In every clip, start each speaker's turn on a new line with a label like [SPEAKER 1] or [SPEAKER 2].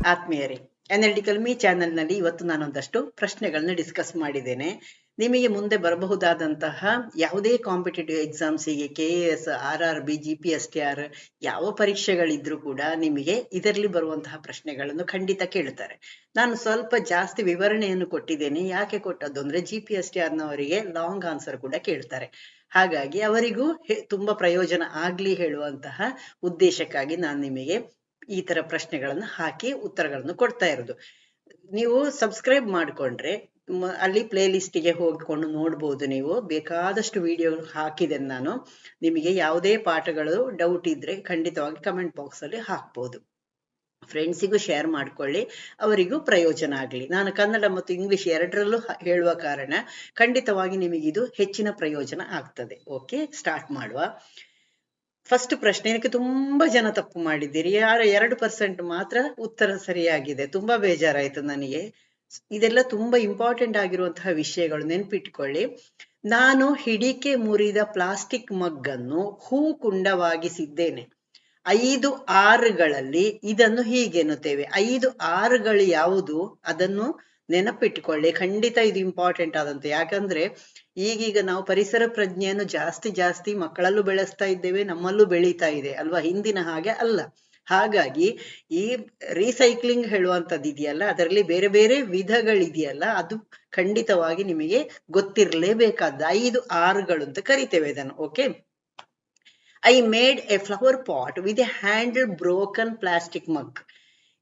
[SPEAKER 1] ಆತ್ಮೀಯರೇ analytical me ಚಾನೆಲ್ನಲ್ಲಿ ಇವತ್ತು ನಾನೊಂದಷ್ಟು ಪ್ರಶ್ನೆಗಳನ್ನ ಡಿಸ್ಕಸ್ ಮಾಡಿದ್ದೇನೆ. ನಿಮಗೆ ಮುಂದೆ ಬರಬಹುದಾದಂತಹ ಯಾವುದೇ competitive ಎಕ್ಸಾಮ್ಸಿಗೆ K A S R R B G P S T R ಯಾವ ಪರೀಕ್ಷೆಗಳಿದ್ರೂ ಕೂಡ ನಿಮಗೆ ಇದರಲ್ಲಿ ಬರುವಂತಹ ಪ್ರಶ್ನೆಗಳನ್ನು ಖಂಡಿತ ಕೇಳ್ತಾರೆ ನಾನು ಸ್ವಲ್ಪ ಜಾಸ್ತಿ ವಿವರಣೆಯನ್ನು ಕೊಟ್ಟಿದ್ದೇನೆ. ಯಾಕೆ ಕೊಟ್ಟದ್ದು ಅಂದ್ರೆ G P S T R ನವರಿಗೆ long answer ಕೂಡ ಕೇಳ್ತಾರೆ. ಹಾಗಾಗಿ ಅವರಿಗೂ ತುಂಬಾ ಪ್ರಯೋಜನ ಆಗ್ಲಿ ಹೇಳುವಂತಹ ಉದ್ದೇಶಕ್ಕಾಗಿ ನಾನು ನಿಮಗೆ ಈ ತರ ಪ್ರಶ್ನೆಗಳನ್ನ ಹಾಕಿ ಉತ್ತರಗಳನ್ನು ಕೊಡ್ತಾ ಇರೋದು. ನೀವು ಸಬ್ಸ್ಕ್ರೈಬ್ ಮಾಡ್ಕೊಂಡ್ರೆ ಅಲ್ಲಿ ಪ್ಲೇ ಲಿಸ್ಟಿಗೆ ಹೋಗಿಕೊಂಡು ನೋಡ್ಬೋದು ನೀವು. ಬೇಕಾದಷ್ಟು ವಿಡಿಯೋ ಹಾಕಿದ್ದೇನೆ ನಾನು. ನಿಮಗೆ ಯಾವುದೇ ಪಾಠಗಳು ಡೌಟ್ ಇದ್ರೆ ಖಂಡಿತವಾಗಿ ಕಮೆಂಟ್ ಬಾಕ್ಸ್ ಅಲ್ಲಿ ಹಾಕ್ಬೋದು. ಫ್ರೆಂಡ್ಸಿಗೂ ಶೇರ್ ಮಾಡ್ಕೊಳ್ಳಿ. ಅವರಿಗೂ ಪ್ರಯೋಜನ ಆಗಲಿ. ನಾನು ಕನ್ನಡ ಮತ್ತು ಇಂಗ್ಲಿಷ್ ಎರಡರಲ್ಲೂ ಹೇಳುವ ಕಾರಣ ಖಂಡಿತವಾಗಿ ನಿಮಗಿದು ಹೆಚ್ಚಿನ ಪ್ರಯೋಜನ ಆಗ್ತದೆ. ಓಕೆ ಸ್ಟಾರ್ಟ್ ಮಾಡುವ. ಫಸ್ಟ್ ಪ್ರಶ್ನೆ, ಇದಕ್ಕೆ ತುಂಬಾ ಜನ ತಪ್ಪು ಮಾಡಿದ್ದೀರಿ. ಯಾರು ಎರಡು ಪರ್ಸೆಂಟ್ ಮಾತ್ರ ಉತ್ತರ ಸರಿಯಾಗಿದೆ. ತುಂಬಾ ಬೇಜಾರಾಯ್ತು ನನಗೆ. ಇದೆಲ್ಲ ತುಂಬಾ ಇಂಪಾರ್ಟೆಂಟ್ ಆಗಿರುವಂತಹ ವಿಷಯಗಳು. ನೆನ್ಪಿಟ್ಕೊಳ್ಳಿ. ನಾನು ಹಿಡಿಕೆ ಮುರಿದ ಪ್ಲಾಸ್ಟಿಕ್ ಮಗ್ಗನ್ನು ಹೂ ಕುಂಡವಾಗಿಸಿದ್ದೇನೆ ಐದು ಆರುಗಳಲ್ಲಿ ಇದನ್ನು ಹೀಗೆನ್ನುತ್ತೇವೆ. ಐದು ಆರುಗಳು ಯಾವುದು? ಅದನ್ನು ನೆನಪಿಟ್ಟುಕೊಳ್ಳಿ ಖಂಡಿತ ಇದು ಇಂಪಾರ್ಟೆಂಟ್ ಆದಂತ. ಯಾಕಂದ್ರೆ ಈಗೀಗ ನಾವು ಪರಿಸರ ಪ್ರಜ್ಞೆಯನ್ನು ಜಾಸ್ತಿ ಜಾಸ್ತಿ ಮಕ್ಕಳಲ್ಲೂ ಬೆಳೆಸ್ತಾ ಇದ್ದೇವೆ, ನಮ್ಮಲ್ಲೂ ಬೆಳೀತಾ ಇದೆ ಅಲ್ವಾ? ಹಿಂದಿನ ಹಾಗೆ ಅಲ್ಲ. ಹಾಗಾಗಿ ಈ ರೀಸೈಕ್ಲಿಂಗ್ ಹೇಳುವಂತದ್ದು ಇದೆಯಲ್ಲ, ಅದರಲ್ಲಿ ಬೇರೆ ಬೇರೆ ವಿಧಗಳಿದೆಯಲ್ಲ, ಅದು ಖಂಡಿತವಾಗಿ ನಿಮಗೆ ಗೊತ್ತಿರಲೇಬೇಕಾದ ಐದು ಆರ್ಗಳು ಅಂತ ಕರಿತೇವೆ ಇದನ್ನು okay I made a flower pot with a handle broken plastic mug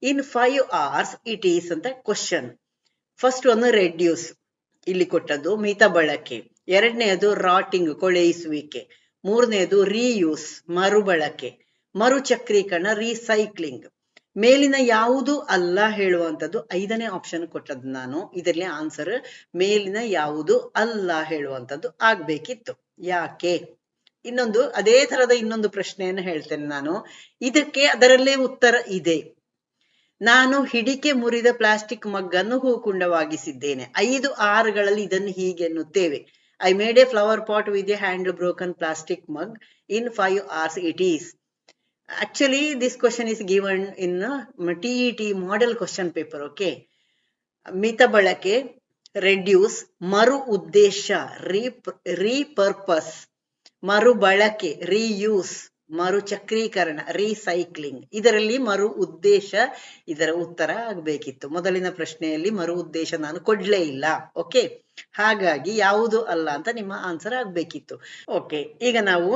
[SPEAKER 1] in five hours it is ಅಂತ ಕ್ವಶನ್ ಫಸ್ಟ್ ಒಂದು ರೆಡ್ಯೂಸ್ ಇಲ್ಲಿ ಕೊಟ್ಟದ್ದು ಮಿತ ಬಳಕೆ. ಎರಡನೆಯದು ರಾಟಿಂಗ್ ಕೊಳೆಯಿಸುವಿಕೆ. ಮೂರನೆಯದು ರೀಯೂಸ್ ಮರುಬಳಕೆ. ಮರುಚಕ್ರೀಕರಣ ರೀಸೈಕ್ಲಿಂಗ್ ಮೇಲಿನ ಯಾವುದು ಅಲ್ಲ ಹೇಳುವಂಥದ್ದು ಐದನೇ ಆಪ್ಷನ್ ಕೊಟ್ಟದ್ದು ನಾನು. ಇದರಲ್ಲಿ ಆನ್ಸರ್ ಮೇಲಿನ ಯಾವುದು ಅಲ್ಲ ಹೇಳುವಂತದ್ದು ಆಗ್ಬೇಕಿತ್ತು. ಯಾಕೆ? ಇನ್ನೊಂದು, ಅದೇ ತರದ ಇನ್ನೊಂದು ಪ್ರಶ್ನೆಯನ್ನು ಹೇಳ್ತೇನೆ ನಾನು. ಇದಕ್ಕೆ ಅದರಲ್ಲೇ ಉತ್ತರ ಇದೆ. ನಾನು ಹಿಡಿಕೆ ಮುರಿದ ಪ್ಲಾಸ್ಟಿಕ್ ಮಗ್ಗನ್ನು ಹೂಕುಂಡವಾಗಿಸಿದ್ದೇನೆ. ಐದು ಆರುಗಳಲ್ಲಿ ಇದನ್ನು ಹೀಗೆ ಎನ್ನುತ್ತೇವೆ. I made a flower pot with a hand broken plastic mug in five hours it is actually this question is given in TET model question paper okay ಮಿತ ಬಳಕೆ ರೆಡ್ಯೂಸ್ ಮರು ಉದ್ದೇಶ ರೀ ರೀಪರ್ಪಸ್ ಮರು ಬಳಕೆ ರೀಯೂಸ್ ಮರುಚಕ್ರೀಕರಣ, ರೀಸೈಕ್ಲಿಂಗ್. ಇದರಲ್ಲಿ ಮರು ಉದ್ದೇಶ ಇದರ ಉತ್ತರ ಆಗ್ಬೇಕಿತ್ತು. ಮೊದಲಿನ ಪ್ರಶ್ನೆಯಲ್ಲಿ ಮರು ಉದ್ದೇಶ ನಾನು ಕೊಡ್ಲೇ ಇಲ್ಲ. ಓಕೆ? ಹಾಗಾಗಿ ಯಾವುದು ಅಲ್ಲ ಅಂತ ನಿಮ್ಮ ಆನ್ಸರ್ ಆಗ್ಬೇಕಿತ್ತು. ಓಕೆ, ಈಗ ನಾವು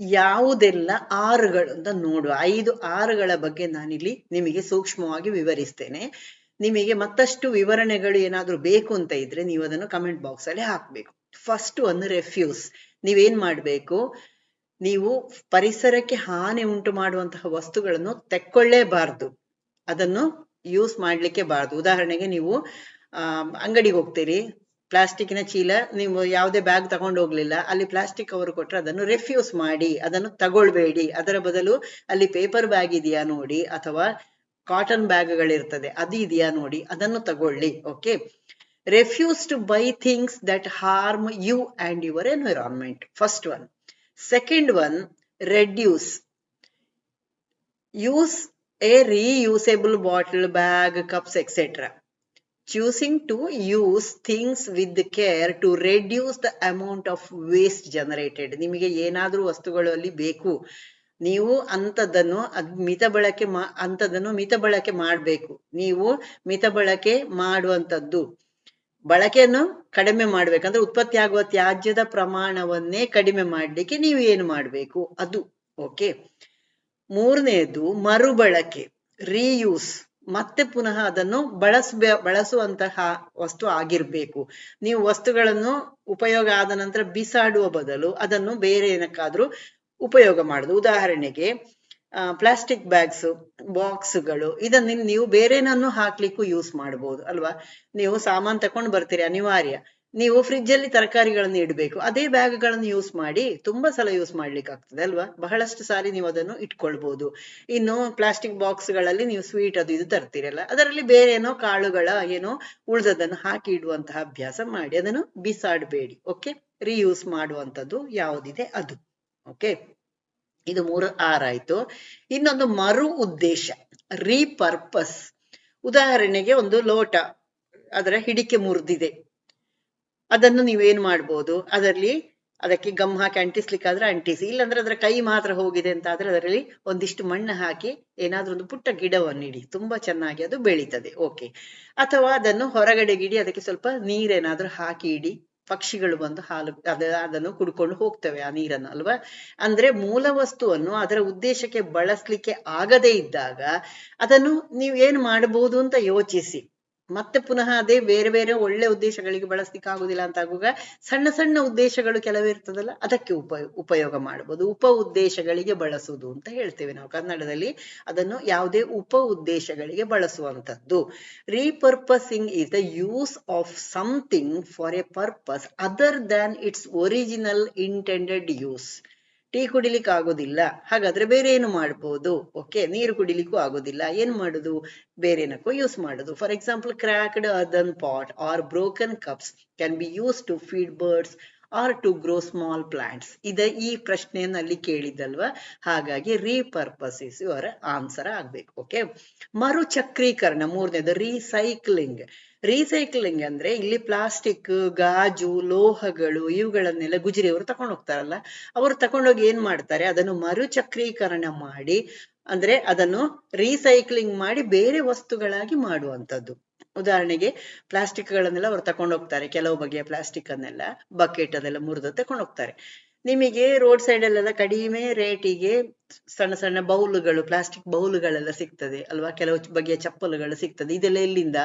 [SPEAKER 1] ಯಾವುದೆಲ್ಲ ಆರುಗಳು ಅಂತ ನೋಡುವ. ಐದು ಆರುಗಳ ಬಗ್ಗೆ ನಾನಿಲ್ಲಿ ನಿಮಗೆ ಸೂಕ್ಷ್ಮವಾಗಿ ವಿವರಿಸ್ತೇನೆ. ನಿಮಗೆ ಮತ್ತಷ್ಟು ವಿವರಣೆಗಳು ಏನಾದ್ರೂ ಬೇಕು ಅಂತ ಇದ್ರೆ ನೀವು ಅದನ್ನು ಕಮೆಂಟ್ ಬಾಕ್ಸ್ ಅಲ್ಲಿ ಹಾಕ್ಬೇಕು. ಫಸ್ಟ್ ಒಂದು ರೆಫ್ಯೂಸ್ ನೀವೇನ್ ಮಾಡ್ಬೇಕು? ನೀವು ಪರಿಸರಕ್ಕೆ ಹಾನಿ ಉಂಟು ಮಾಡುವಂತಹ ವಸ್ತುಗಳನ್ನು ತೆಕ್ಕೊಳ್ಳೇಬಾರ್ದು. ಅದನ್ನು ಯೂಸ್ ಮಾಡ್ಲಿಕ್ಕೆ ಬಾರ್ದು ಉದಾಹರಣೆಗೆ ನೀವು ಅಂಗಡಿಗೆ ಹೋಗ್ತೀರಿ. ಪ್ಲಾಸ್ಟಿಕ್ನ ಚೀಲ ನೀವು ಯಾವುದೇ ಬ್ಯಾಗ್ ತಗೊಂಡು ಹೋಗ್ಲಿಲ್ಲ. ಅಲ್ಲಿ ಪ್ಲಾಸ್ಟಿಕ್ ಅವರು ಕೊಟ್ರೆ ಅದನ್ನು ರೆಫ್ಯೂಸ್ ಮಾಡಿ, ಅದನ್ನು ತಗೊಳ್ಬೇಡಿ. ಅದರ ಬದಲು ಅಲ್ಲಿ ಪೇಪರ್ ಬ್ಯಾಗ್ ಇದೆಯಾ ನೋಡಿ ಅಥವಾ ಕಾಟನ್ ಬ್ಯಾಗ್ಗಳಿರ್ತದೆ ಅದು ಇದೆಯಾ ನೋಡಿ ಅದನ್ನು ತಗೊಳ್ಳಿ. Okay refuse to buy things that harm you and your environment first one second one reduce use a reusable bottle bag cups etcetera choosing to use things with care to reduce the amount of waste generated. ನಿಮಗೆ ಏನಾದ್ರೂ ವಸ್ತುಗಳಲ್ಲಿ ಬೇಕು, ನೀವು ಅಂಥದ್ದನ್ನು ಅದ್ ಮಿತ ಬಳಕೆ ಮಾ, ಅಂಥದ್ದನ್ನು ಮಿತ ಬಳಕೆ ಮಾಡಬೇಕು. ನೀವು ಮಿತ ಬಳಕೆ ಮಾಡುವಂಥದ್ದು. ಬಳಕೆಯನ್ನು ಕಡಿಮೆ ಮಾಡ್ಬೇಕಂದ್ರೆ ಉತ್ಪತ್ತಿ ಆಗುವ ತ್ಯಾಜ್ಯದ ಪ್ರಮಾಣವನ್ನೇ ಕಡಿಮೆ ಮಾಡ್ಲಿಕ್ಕೆ ನೀವು ಏನು ಮಾಡ್ಬೇಕು? ಅದು ಓಕೆ ಮೂರನೇದು ಮರುಬಳಕೆ ರೀಯೂಸ್ ಮತ್ತೆ ಪುನಃ ಅದನ್ನು ಬಳಸ ಬಳಸುವಂತಹ ವಸ್ತು ಆಗಿರ್ಬೇಕು. ನೀವು ವಸ್ತುಗಳನ್ನು ಉಪಯೋಗ ಆದ ನಂತರ ಬಿಸಾಡುವ ಬದಲು ಅದನ್ನು ಬೇರೆ ಏನಕ್ಕಾದ್ರೂ ಉಪಯೋಗ ಮಾಡುದು. ಉದಾಹರಣೆಗೆ ಪ್ಲಾಸ್ಟಿಕ್ ಬ್ಯಾಗ್ಸ್ ಬಾಕ್ಸ್ಗಳು ಇದನ್ನ ನೀವು ಬೇರೆನನ್ನು ಹಾಕ್ಲಿಕ್ಕೂ ಯೂಸ್ ಮಾಡಬಹುದು ಅಲ್ವಾ? ನೀವು ಸಾಮಾನು ತಕೊಂಡು ಬರ್ತೀರಿ, ಅನಿವಾರ್ಯ. ನೀವು ಫ್ರಿಡ್ಜ್ ಅಲ್ಲಿ ತರಕಾರಿಗಳನ್ನು ಇಡಬೇಕು, ಅದೇ ಬ್ಯಾಗ್ಗಳನ್ನು ಯೂಸ್ ಮಾಡಿ, ತುಂಬಾ ಸಲ ಯೂಸ್ ಮಾಡ್ಲಿಕ್ಕೆ ಆಗ್ತದೆ ಅಲ್ವಾ? ಬಹಳಷ್ಟು ಸಾರಿ ನೀವು ಅದನ್ನು ಇಟ್ಕೊಳ್ಬಹುದು ಇನ್ನು ಪ್ಲಾಸ್ಟಿಕ್ ಬಾಕ್ಸ್ಗಳಲ್ಲಿ ನೀವು ಸ್ವೀಟ್ ಅದು ಇದು ತರ್ತೀರಲ್ಲ, ಅದರಲ್ಲಿ ಬೇರೆ ಏನೋ ಕಾಳುಗಳ, ಏನೋ ಉಳಿದದನ್ನು ಹಾಕಿ ಇಡುವಂತಹ ಅಭ್ಯಾಸ ಮಾಡಿ, ಅದನ್ನು ಬಿಸಾಡಬೇಡಿ ಓಕೆ ರೀಯೂಸ್ ಮಾಡುವಂತದ್ದು ಯಾವುದಿದೆ ಅದು ಓಕೆ ಇದು ಮೂರು ಆರಾಯ್ತು ಇನ್ನೊಂದು ಮರು ಉದ್ದೇಶ ರೀಪರ್ಪಸ್ ಉದಾಹರಣೆಗೆ ಒಂದು ಲೋಟ, ಅದರ ಹಿಡಿಕೆ ಮುರಿದಿದೆ. ಅದನ್ನು ನೀವೇನ್ ಮಾಡ್ಬೋದು? ಅದರಲ್ಲಿ ಅದಕ್ಕೆ ಗಮ್ ಹಾಕಿ ಅಂಟಿಸ್ಲಿಕ್ಕಾದ್ರೆ ಅಂಟಿಸಿ, ಇಲ್ಲಾಂದ್ರೆ ಅದರ ಕೈ ಮಾತ್ರ ಹೋಗಿದೆ ಅಂತ ಆದ್ರೆ ಅದರಲ್ಲಿ ಒಂದಿಷ್ಟು ಮಣ್ಣು ಹಾಕಿ, ಏನಾದ್ರೂ ಒಂದು ಪುಟ್ಟ ಗಿಡವನ್ನು ಇಡಿ. ತುಂಬಾ ಚೆನ್ನಾಗಿ ಅದು ಬೆಳೀತದೆ. ಓಕೆ ಅಥವಾ ಅದನ್ನು ಹೊರಗಡೆ ಗಿಡಿ, ಅದಕ್ಕೆ ಸ್ವಲ್ಪ ನೀರೇನಾದ್ರೂ ಹಾಕಿ ಇಡಿ. ಪಕ್ಷಿಗಳು ಬಂದು ಹಾಲು ಅದ, ಅದನ್ನು ಕುಡ್ಕೊಂಡು ಹೋಗ್ತವೆ ಆ ನೀರನ್ನು, ಅಲ್ವಾ? ಅಂದ್ರೆ ಮೂಲ ವಸ್ತುವನ್ನು ಅದರ ಉದ್ದೇಶಕ್ಕೆ ಬಳಸ್ಲಿಕ್ಕೆ ಆಗದೇ ಇದ್ದಾಗ ಅದನ್ನು ನೀವು ಏನ್ ಮಾಡಬಹುದು ಅಂತ ಯೋಚಿಸಿ. ಮತ್ತೆ ಪುನಃ ಅದೇ ಬೇರೆ ಬೇರೆ ಒಳ್ಳೆ ಉದ್ದೇಶಗಳಿಗೆ ಬಳಸ್ಲಿಕ್ಕೆ ಆಗುದಿಲ್ಲ ಅಂತ ಆಗುವಾಗ ಸಣ್ಣ ಸಣ್ಣ ಉದ್ದೇಶಗಳು ಕೆಲವಿರ್ತದಲ್ಲ ಅದಕ್ಕೆ ಉಪ ಉಪಯೋಗ ಮಾಡಬಹುದು ಉಪ ಉದ್ದೇಶಗಳಿಗೆ ಬಳಸುವುದು ಅಂತ ಹೇಳ್ತೇವೆ ನಾವು. ಕನ್ನಡದಲ್ಲಿ ಅದನ್ನು ಯಾವುದೇ ಉಪ ಉದ್ದೇಶಗಳಿಗೆ ಬಳಸುವಂತದ್ದು repurposing is the use of something for a purpose other than its original intended use tea ಕುಡಿಲಿಕ್ಕೆ ಆಗೋದಿಲ್ಲ. ಹಾಗಾದ್ರೆ ಬೇರೆ ಏನು ಮಾಡ್ಬೋದು? ಓಕೆ ನೀರು ಕುಡಿಲಿಕ್ಕೂ ಆಗೋದಿಲ್ಲ. ಏನ್ ಮಾಡುದು? ಬೇರೆನಕ್ಕೂ ಯೂಸ್ ಮಾಡುದು. ಫಾರ್ ಎಕ್ಸಾಂಪಲ್ ಕ್ರ್ಯಾಕ್ಡ್ ಅದನ್ pot or broken cups can be use to feed birds or to grow small plants ಇದ ಈ ಪ್ರಶ್ನೆಯಲ್ಲಿ ಕೇಳಿದಲ್ವಾ ಹಾಗಾಗಿ ಇಸ್ ಇವರ ಆನ್ಸರ್ ಆಗ್ಬೇಕು ಓಕೆ ಮರುಚಕ್ರೀಕರಣ, ಮೂರನೇದು ರೀಸೈಕ್ಲಿಂಗ್ ರೀಸೈಕ್ಲಿಂಗ್ ಅಂದ್ರೆ ಇಲ್ಲಿ ಪ್ಲಾಸ್ಟಿಕ್ ಗಾಜು, ಲೋಹಗಳು, ಇವುಗಳನ್ನೆಲ್ಲ ಗುಜರಿಯವರು ತಕೊಂಡು ಹೋಗ್ತಾರಲ್ಲ ಅವರು ತಕೊಂಡೋಗಿ ಏನ್ ಮಾಡ್ತಾರೆ? ಅದನ್ನು ಮರುಚಕ್ರೀಕರಣ ಮಾಡಿ, ಅಂದ್ರೆ ಅದನ್ನು ರೀಸೈಕ್ಲಿಂಗ್ ಮಾಡಿ ಬೇರೆ ವಸ್ತುಗಳಾಗಿ ಮಾಡುವಂತದ್ದು ಉದಾಹರಣೆಗೆ ಪ್ಲಾಸ್ಟಿಕ್ ಗಳನ್ನೆಲ್ಲ ಅವ್ರು ತಕೊಂಡು ಹೋಗ್ತಾರೆ ಕೆಲವು ಬಗೆಯ ಪ್ಲಾಸ್ಟಿಕ್ ಅನ್ನೆಲ್ಲ ಬಕೆಟ್ ಅದೆಲ್ಲ ಮುರಿದು ತಕೊಂಡು ಹೋಗ್ತಾರೆ ನಿಮಗೆ ರೋಡ್ ಸೈಡ್ ಅಲ್ಲೆಲ್ಲ ಕಡಿಮೆ ರೇಟಿಗೆ ಸಣ್ಣ ಸಣ್ಣ ಬೌಲುಗಳು ಪ್ಲಾಸ್ಟಿಕ್ ಬೌಲುಗಳೆಲ್ಲ ಸಿಗ್ತದೆ ಅಲ್ವಾ? ಕೆಲವು ಬಗೆಯ ಚಪ್ಪಲುಗಳು ಸಿಗ್ತದೆ. ಇದೆಲ್ಲ ಎಲ್ಲಿಂದ?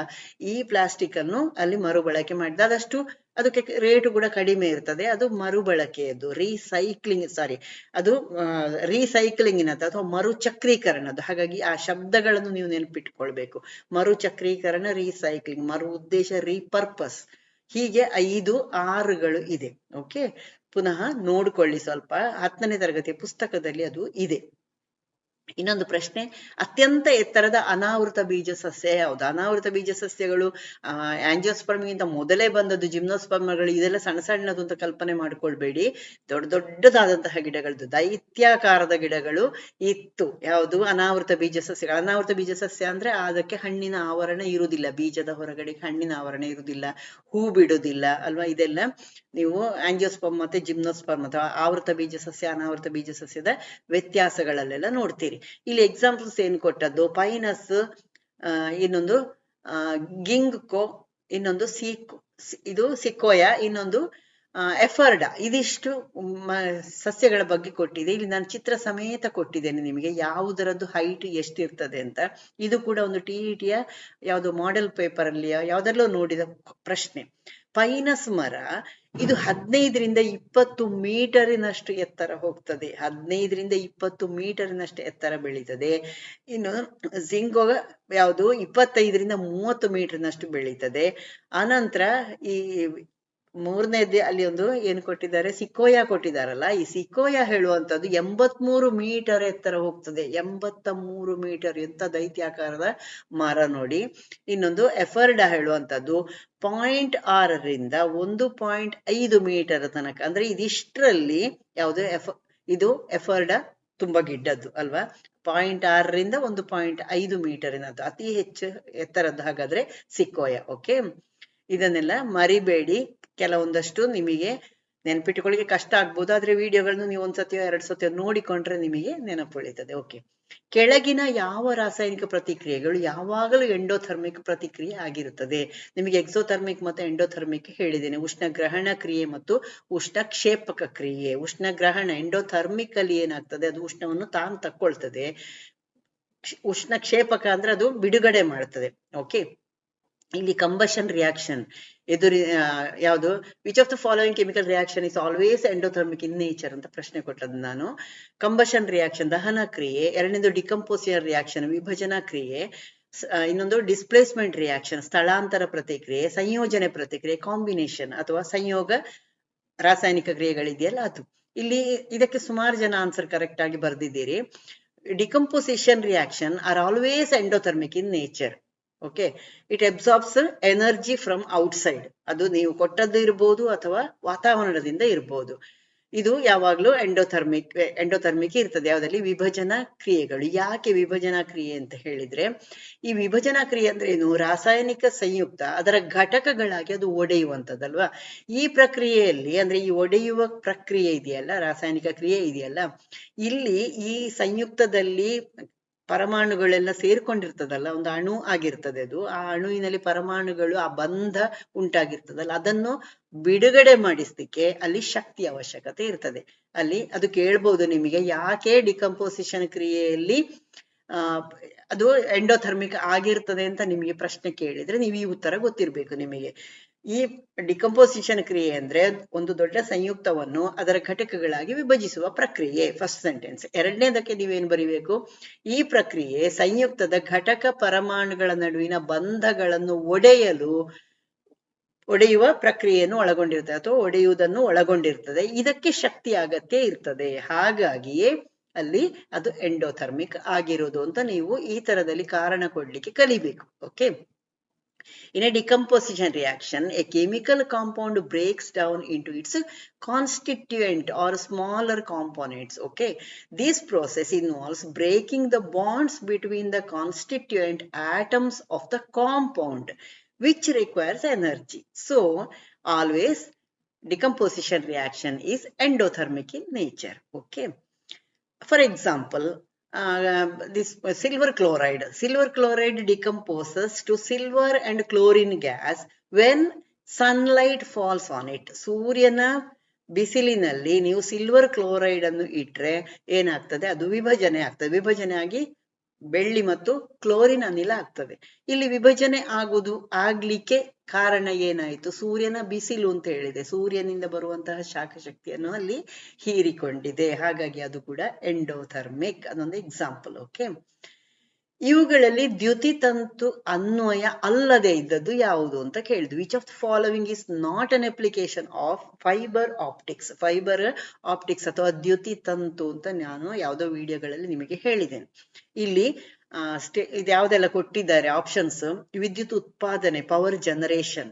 [SPEAKER 1] ಈ ಪ್ಲಾಸ್ಟಿಕ್ ಅನ್ನು ಅಲ್ಲಿ ಮರುಬಳಕೆ ಮಾಡಿದ ಅದಷ್ಟು ಅದಕ್ಕೆ ರೇಟು ಕೂಡ ಕಡಿಮೆ ಇರ್ತದೆ. ಅದು ಮರುಬಳಕೆಯದ್ದು. ರೀಸೈಕ್ಲಿಂಗ್ ಸಾರಿ ಅದು ರೀಸೈಕ್ಲಿಂಗಿನದ್ದು ಅಥವಾ ಮರುಚಕ್ರೀಕರಣದ್ದು. ಹಾಗಾಗಿ ಆ ಶಬ್ದಗಳನ್ನು ನೀವು ನೆನಪಿಟ್ಕೊಳ್ಬೇಕು. ಮರುಚಕ್ರೀಕರಣ ರೀಸೈಕ್ಲಿಂಗ್ ಮರು ಉದ್ದೇಶ ರೀಪರ್ಪಸ್ ಹೀಗೆ ಐದು ಆರುಗಳು ಇದೆ. ಓಕೆ ಪುನಃ ನೋಡ್ಕೊಳ್ಳಿ ಸ್ವಲ್ಪ ಹತ್ತನೇ ತರಗತಿಯ ಪುಸ್ತಕದಲ್ಲಿ ಅದು ಇದೆ. ಇನ್ನೊಂದು ಪ್ರಶ್ನೆ, ಅತ್ಯಂತ ಎತ್ತರದ ಅನಾವೃತ ಬೀಜ ಸಸ್ಯ ಯಾವುದು? ಅನಾವೃತ ಬೀಜ ಸಸ್ಯಗಳು ಆಂಜಿಯೋಸ್ಪರ್ಮಿಗಿಂತ ಮೊದಲೇ ಬಂದದ್ದು ಜಿಮ್ನೋಸ್ಪರ್ಮಗಳು, ಇದೆಲ್ಲ ಸಣ್ಣ ಸಣ್ಣದು ಅಂತ ಕಲ್ಪನೆ ಮಾಡ್ಕೊಳ್ಬೇಡಿ. ದೊಡ್ಡ ದೊಡ್ಡದಾದಂತಹ ಗಿಡಗಳದ್ದು ದೈತ್ಯಾಕಾರದ ಗಿಡಗಳು ಇತ್ತು. ಯಾವುದು? ಅನಾವೃತ ಬೀಜ ಸಸ್ಯಗಳು. ಅನಾವೃತ ಬೀಜ ಸಸ್ಯ ಅಂದ್ರೆ ಅದಕ್ಕೆ ಹಣ್ಣಿನ ಆವರಣ ಇರುವುದಿಲ್ಲ. ಬೀಜದ ಹೊರಗಡೆ ಹಣ್ಣಿನ ಆವರಣ ಇರುವುದಿಲ್ಲ. ಹೂ ಬಿಡುವುದಿಲ್ಲ, ಅಲ್ವಾ? ಇದೆಲ್ಲ ನೀವು ಆಂಜಿಯೋಸ್ಪರ್ಮ್ ಮತ್ತೆ ಜಿಮ್ನೋಸ್ಪರ್ಮ್ ಅಥವಾ ಆವೃತ ಬೀಜ ಸಸ್ಯ, ಅನಾವೃತ ಬೀಜ ಸಸ್ಯದ ವ್ಯತ್ಯಾಸಗಳಲ್ಲೆಲ್ಲ ನೋಡ್ತೀರಿ. ಇಲ್ಲಿ ಎಕ್ಸಾಂಪಲ್ಸ್ ಏನ್ ಕೊಟ್ಟದ್ದು? ಪೈನಸ್ ಇನ್ನೊಂದು ಗಿಂಗ್ ಗಿಂಗ್ಕೋ ಇನ್ನೊಂದು ಸೀಕೋ ಇದು ಸಿಕ್ಕೋಯ ಇನ್ನೊಂದು ಎಫರ್ಡ ಇದಿಷ್ಟು ಸಸ್ಯಗಳ ಬಗ್ಗೆ ಕೊಟ್ಟಿದೆ. ಇಲ್ಲಿ ನಾನು ಚಿತ್ರ ಸಮೇತ ಕೊಟ್ಟಿದ್ದೇನೆ ನಿಮಗೆ. ಯಾವುದರದ್ದು ಹೈಟ್ ಎಷ್ಟಿರ್ತದೆ ಅಂತ. ಇದು ಕೂಡ ಒಂದು ಟಿ ಇ ಟಿಯ ಯಾವುದು ಮಾಡೆಲ್ ಪೇಪರ್ ಅಲ್ಲಿ ಯಾವ್ದೆಲ್ಲೋ ನೋಡಿದ ಪ್ರಶ್ನೆ. ಪೈನಸ್ ಮರ ಇದು ಹದಿನೈದರಿಂದ ಇಪ್ಪತ್ತು ಮೀಟರಿನಷ್ಟು ಎತ್ತರ ಹೋಗ್ತದೆ. ಹದಿನೈದರಿಂದ ಇಪ್ಪತ್ತು ಮೀಟರಿನಷ್ಟು ಎತ್ತರ ಬೆಳೀತದೆ. ಇನ್ನು ಜಿಂಗೋಗ ಯಾವುದು? ಇಪ್ಪತ್ತೈದರಿಂದ ಮೂವತ್ತು ಮೀಟರ್ನಷ್ಟು ಬೆಳೀತದೆ. ಅನಂತರ ಈ ಮೂರನೇದೇ ಅಲ್ಲಿ ಒಂದು ಏನು ಕೊಟ್ಟಿದ್ದಾರೆ? ಸಿಕೋಯಾ ಕೊಟ್ಟಿದ್ದಾರಲ್ಲ, ಈ ಸಿಕೋಯಾ ಹೇಳುವಂತದ್ದು ಎಂಬತ್ಮೂರು ಮೀಟರ್ ಎತ್ತರ ಹೋಗ್ತದೆ. ಎಂಬತ್ತ ಮೂರು ಮೀಟರ್ ಎಂತ ದೈತ್ಯಾಕಾರದ ಮರ ನೋಡಿ. ಇನ್ನೊಂದು ಎಫರ್ಡ ಹೇಳುವಂತದ್ದು ಪಾಯಿಂಟ್ ಆರರಿಂದ ಒಂದು ಪಾಯಿಂಟ್ ಐದು ಮೀಟರ್ ತನಕ. ಅಂದ್ರೆ ಇದಿಷ್ಟರಲ್ಲಿ ಯಾವುದು ಎಫ, ಇದು ಎಫರ್ಡ ತುಂಬಾ ಗಿಡ್ಡದ್ದು ಅಲ್ವಾ? ಪಾಯಿಂಟ್ ಆರರಿಂದ ಒಂದು ಪಾಯಿಂಟ್ ಐದು ಮೀಟರಿನದ್ದು. ಅತಿ ಹೆಚ್ಚು ಎತ್ತರದ್ದು ಹಾಗಾದ್ರೆ ಸಿಕ್ಕೋಯ. ಓಕೆ? ಇದನ್ನೆಲ್ಲ ಮರಿಬೇಡಿ. ಕೆಲವೊಂದಷ್ಟು ನಿಮಗೆ ನೆನಪಿಟ್ಟುಕೊಳ್ಳಿಕ್ಕೆ ಕಷ್ಟ ಆಗ್ಬೋದು. ಆದ್ರೆ ವಿಡಿಯೋಗಳನ್ನು ನೀವು ಒಂದ್ಸತಿಯೋ ಎರಡ್ ಸತಿಯೋ ನೋಡಿಕೊಂಡ್ರೆ ನಿಮಗೆ ನೆನಪುಳಿತದೆ. ಓಕೆ. ಕೆಳಗಿನ ಯಾವ ರಾಸಾಯನಿಕ ಪ್ರತಿಕ್ರಿಯೆಗಳು ಯಾವಾಗಲೂ ಎಂಡೋಥರ್ಮಿಕ್ ಪ್ರತಿಕ್ರಿಯೆ ಆಗಿರುತ್ತದೆ? ನಿಮಗೆ ಎಕ್ಸೋಥರ್ಮಿಕ್ ಮತ್ತು ಎಂಡೋಥರ್ಮಿಕ್ ಹೇಳಿದ್ದೇನೆ. ಉಷ್ಣ ಗ್ರಹಣ ಕ್ರಿಯೆ ಮತ್ತು ಉಷ್ಣ ಕ್ಷೇಪಕ ಕ್ರಿಯೆ. ಉಷ್ಣ ಗ್ರಹಣ ಎಂಡೋಥರ್ಮಿಕ್ ಅಲ್ಲಿ ಏನಾಗ್ತದೆ? ಅದು ಉಷ್ಣವನ್ನು ತಾನು ತಕ್ಕೊಳ್ತದೆ. ಉಷ್ಣ ಕ್ಷೇಪಕ ಅಂದ್ರೆ ಅದು ಬಿಡುಗಡೆ ಮಾಡ್ತದೆ. ಓಕೆ. ಇಲ್ಲಿ ಕಂಬಷನ್ ರಿಯಾಕ್ಷನ್ ಎದುರಿ ಯಾವುದು which of the following chemical reaction is always endothermic in nature ಅಂತ ಪ್ರಶ್ನೆ ಕೊಟ್ಟದ್ದು ನಾನು. ಕಂಬಷನ್ ರಿಯಾಕ್ಷನ್ ದಹನ ಕ್ರಿಯೆ, ಎರಡನೇದು ಡಿಕಂಪೋಸಿಯರ್ ರಿಯಾಕ್ಷನ್ ವಿಭಜನಾ ಕ್ರಿಯೆ ಇನ್ನೊಂದು ಡಿಸ್ಪ್ಲೇಸ್ಮೆಂಟ್ ರಿಯಾಕ್ಷನ್ ಸ್ಥಳಾಂತರ ಪ್ರತಿಕ್ರಿಯೆ, ಸಂಯೋಜನೆ ಪ್ರತಿಕ್ರಿಯೆ ಕಾಂಬಿನೇಷನ್ ಅಥವಾ ಸಂಯೋಗ ರಾಸಾಯನಿಕ ಕ್ರಿಯೆಗಳಿದೆಯಲ್ಲ ಅದು. ಇಲ್ಲಿ ಇದಕ್ಕೆ ಸುಮಾರು ಜನ ಆನ್ಸರ್ ಕರೆಕ್ಟ್ ಆಗಿ ಬರೆದಿದ್ದೀರಿ. Decomposition reaction are always endothermic in nature okay it absorbs energy from outside ಅದು ನೀವು ಕೊಟ್ಟದ್ದು ಇರ್ಬೋದು ಅಥವಾ ವಾತಾವರಣದಿಂದ ಇರ್ಬೋದು. ಇದು ಯಾವಾಗ್ಲೂ ಎಂಡೋಥರ್ಮಿಕ್ ಎಂಡೋಥರ್ಮಿಕ್ ಇರ್ತದೆ. ಯಾವ್ದಲ್ಲಿ ವಿಭಜನಾ ಕ್ರಿಯೆಗಳು. ಯಾಕೆ ವಿಭಜನಾ ಕ್ರಿಯೆ ಅಂತ ಹೇಳಿದ್ರೆ, ಈ ವಿಭಜನಾ ಕ್ರಿಯೆ ಅಂದ್ರೆ ಏನು? ರಾಸಾಯನಿಕ ಸಂಯುಕ್ತ, ಅದರ ಘಟಕಗಳಾಗಿ ಅದು ಒಡೆಯುವಂಥದ್ದಲ್ವಾ? ಈ ಪ್ರಕ್ರಿಯೆಯಲ್ಲಿ, ಅಂದ್ರೆ ಈ ಒಡೆಯುವ ಪ್ರಕ್ರಿಯೆ ಇದೆಯಲ್ಲ, ರಾಸಾಯನಿಕ ಕ್ರಿಯೆ ಇದೆಯಲ್ಲ, ಇಲ್ಲಿ ಈ ಸಂಯುಕ್ತದಲ್ಲಿ ಪರಮಾಣುಗಳೆಲ್ಲ ಸೇರ್ಕೊಂಡಿರ್ತದಲ್ಲ, ಒಂದು ಅಣು ಆಗಿರ್ತದೆ ಅದು. ಆ ಅಣುವಿನಲ್ಲಿ ಪರಮಾಣುಗಳು, ಆ ಬಂಧ ಉಂಟಾಗಿರ್ತದಲ್ಲ, ಅದನ್ನು ಬಿಡುಗಡೆ ಮಾಡಿಸ್ಲಿಕ್ಕೆ ಅಲ್ಲಿ ಶಕ್ತಿ ಅವಶ್ಯಕತೆ ಇರ್ತದೆ. ಅಲ್ಲಿ ಅದು ಕೇಳ್ಬೋದು ನಿಮಗೆ, ಯಾಕೆ ಡಿಕಂಪೋಸಿಷನ್ ಕ್ರಿಯೆಯಲ್ಲಿ ಅದು ಎಂಡೋಥರ್ಮಿಕ್ ಆಗಿರ್ತದೆ ಅಂತ ನಿಮಗೆ ಪ್ರಶ್ನೆ ಕೇಳಿದ್ರೆ ನೀವು ಈ ಉತ್ತರ ಗೊತ್ತಿರ್ಬೇಕು ನಿಮಗೆ. ಈ ಡಿಕಂಪೋಸಿಷನ್ ಕ್ರಿಯೆ ಅಂದ್ರೆ ಒಂದು ದೊಡ್ಡ ಸಂಯುಕ್ತವನ್ನು ಅದರ ಘಟಕಗಳಾಗಿ ವಿಭಜಿಸುವ ಪ್ರಕ್ರಿಯೆ. ಫಸ್ಟ್ ಸೆಂಟೆನ್ಸ್ ಎರಡನೇದಕ್ಕೆ ನೀವೇನು ಬರಿಬೇಕು? ಈ ಪ್ರಕ್ರಿಯೆ ಸಂಯುಕ್ತದ ಘಟಕ ಪರಮಾಣುಗಳ ನಡುವಿನ ಬಂಧಗಳನ್ನು ಒಡೆಯಲು, ಒಡೆಯುವ ಪ್ರಕ್ರಿಯೆಯನ್ನು ಒಳಗೊಂಡಿರ್ತದೆ ಅಥವಾ ಒಡೆಯುವುದನ್ನು ಒಳಗೊಂಡಿರ್ತದೆ. ಇದಕ್ಕೆ ಶಕ್ತಿ ಅಗತ್ಯ ಇರ್ತದೆ. ಹಾಗಾಗಿಯೇ ಅಲ್ಲಿ ಅದು ಎಂಡೋಥರ್ಮಿಕ್ ಆಗಿರೋದು ಅಂತ ನೀವು ಈ ತರದಲ್ಲಿ ಕಾರಣ ಕೊಡ್ಲಿಕ್ಕೆ ಕಲಿಬೇಕು. Okay In a decomposition reaction, a chemical compound breaks down into its constituent or smaller components. Okay, this process involves breaking the bonds between the constituent atoms of the compound, which requires energy. So, always decomposition reaction is endothermic in nature. Okay, for example, uh, this silver chloride silver chloride decomposes to silver and chlorine gas when sunlight falls on it Suryana ಬಿಸಿಲಿನಲ್ಲಿ ನೀವು silver chloride ಅನ್ನು ಇಟ್ಟರೆ ಏನಾಗ್ತದೆ ಅದು ವಿಭಜನೆ ಆಗ್ತದೆ ವಿಭಜನೆ ಆಗಿ ಬೆಳ್ಳಿ ಮತ್ತು ಕ್ಲೋರಿನ್ ಅನಿಲ ಆಗ್ತದೆ. ಇಲ್ಲಿ ವಿಭಜನೆ ಆಗುವುದು ಆಗ್ಲಿಕ್ಕೆ ಕಾರಣ ಏನಾಯ್ತು? ಸೂರ್ಯನ ಬಿಸಿಲು ಅಂತ ಹೇಳಿದೆ. ಸೂರ್ಯನಿಂದ ಬರುವಂತಹ ಶಾಖ ಶಕ್ತಿಯನ್ನು ಅಲ್ಲಿ ಹೀರಿಕೊಂಡಿದೆ. ಹಾಗಾಗಿ ಅದು ಕೂಡ ಎಂಡೋಥರ್ಮಿಕ್ ಅದೊಂದು ಎಕ್ಸಾಂಪಲ್ ಓಕೆ ಇವುಗಳಲ್ಲಿ ದ್ಯುತಿ ತಂತು ಅನ್ವಯ ಅಲ್ಲದೆ ಇದ್ದದ್ದು ಯಾವುದು ಅಂತ ಕೇಳಿದ್ವಿ. Which of the following is not an application of fiber optics fiber optics ಅಥವಾ ದ್ಯುತಿ ತಂತು ಅಂತ ನಾನು ಯಾವುದೋ ವಿಡಿಯೋಗಳಲ್ಲಿ ನಿಮಗೆ ಹೇಳಿದ್ದೇನೆ. ಇಲ್ಲಿ ಸ್ಟೇ ಇದು ಯಾವುದೆಲ್ಲ ಕೊಟ್ಟಿದ್ದಾರೆ? ಆಪ್ಷನ್ಸ್ ವಿದ್ಯುತ್ ಉತ್ಪಾದನೆ ಪವರ್ ಜನರೇಷನ್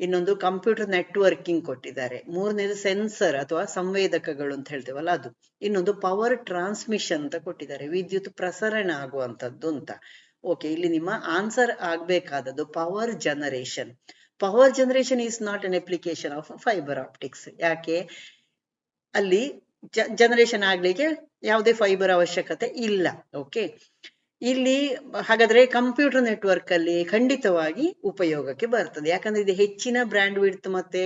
[SPEAKER 1] ಇನ್ನೊಂದು ಕಂಪ್ಯೂಟರ್ ನೆಟ್ವರ್ಕಿಂಗ್ ಕೊಟ್ಟಿದ್ದಾರೆ. ಮೂರನೇದು ಸೆನ್ಸರ್ ಅಥವಾ ಸಂವೇದಕಗಳು ಅಂತ ಹೇಳ್ತೇವಲ್ಲ ಅದು. ಇನ್ನೊಂದು ಪವರ್ ಟ್ರಾನ್ಸ್ಮಿಷನ್ ಅಂತ ಕೊಟ್ಟಿದ್ದಾರೆ. ವಿದ್ಯುತ್ ಪ್ರಸರಣ ಆಗುವಂತದ್ದು ಅಂತ. ಓಕೆ ಇಲ್ಲಿ ನಿಮ್ಮ answer ಆಗ್ಬೇಕಾದದ್ದು power generation. Power generation is not an application of fiber optics. ಯಾಕೆ? ಅಲ್ಲಿ ಜನರೇಷನ್ ಆಗ್ಲಿಕ್ಕೆ ಯಾವುದೇ ಫೈಬರ್ ಅವಶ್ಯಕತೆ ಇಲ್ಲ. ಓಕೆ ಇಲ್ಲಿ ಹಾಗಾದ್ರೆ ಕಂಪ್ಯೂಟರ್ ನೆಟ್ವರ್ಕ್ ಅಲ್ಲಿ ಖಂಡಿತವಾಗಿ ಉಪಯೋಗಕ್ಕೆ ಬರ್ತದೆ. ಯಾಕಂದ್ರೆ ಇದು ಹೆಚ್ಚಿನ ಬ್ರ್ಯಾಂಡ್ ವಿಡ್ತ್ ಮತ್ತೆ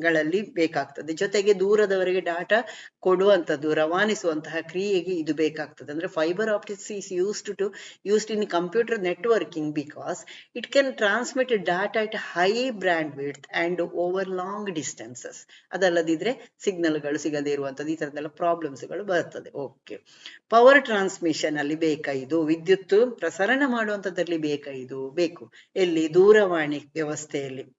[SPEAKER 1] ಗಳಲ್ಲಿ ಬೇಕಾಗ್ತದೆ. ಜೊತೆಗೆ ದೂರದವರೆಗೆ ಡಾಟಾ ಕೊಡುವಂತದ್ದು ರವಾನಿಸುವಂತಹ ಕ್ರಿಯೆಗೆ ಇದು ಬೇಕಾಗ್ತದೆ. ಅಂದ್ರೆ fiber optics is used to used in computer networking because it can transmit data it high bandwidth and over long distances ಅದಲ್ಲದಿದ್ರೆ ಸಿಗ್ನಲ್ಗಳು ಸಿಗದೇ ಇರುವಂತದ್ದು ಈ ತರದೆಲ್ಲ ಪ್ರಾಬ್ಲಮ್ಸ್ಗಳು ಬರ್ತದೆ. ಓಕೆ ಪವರ್ ಟ್ರಾನ್ಸ್ಮಿಷನ್ ಅಲ್ಲಿ ಬೇಕಾ ಇದು? ವಿದ್ಯುತ್ ಪ್ರಸರಣ ಮಾಡುವಂತದ್ರಲ್ಲಿ ಬೇಕಾ ಇದು? ಬೇಕು. ಎಲ್ಲಿ? ದೂರವಾಣಿ ವ್ಯವಸ್ಥೆಯಲ್ಲಿ.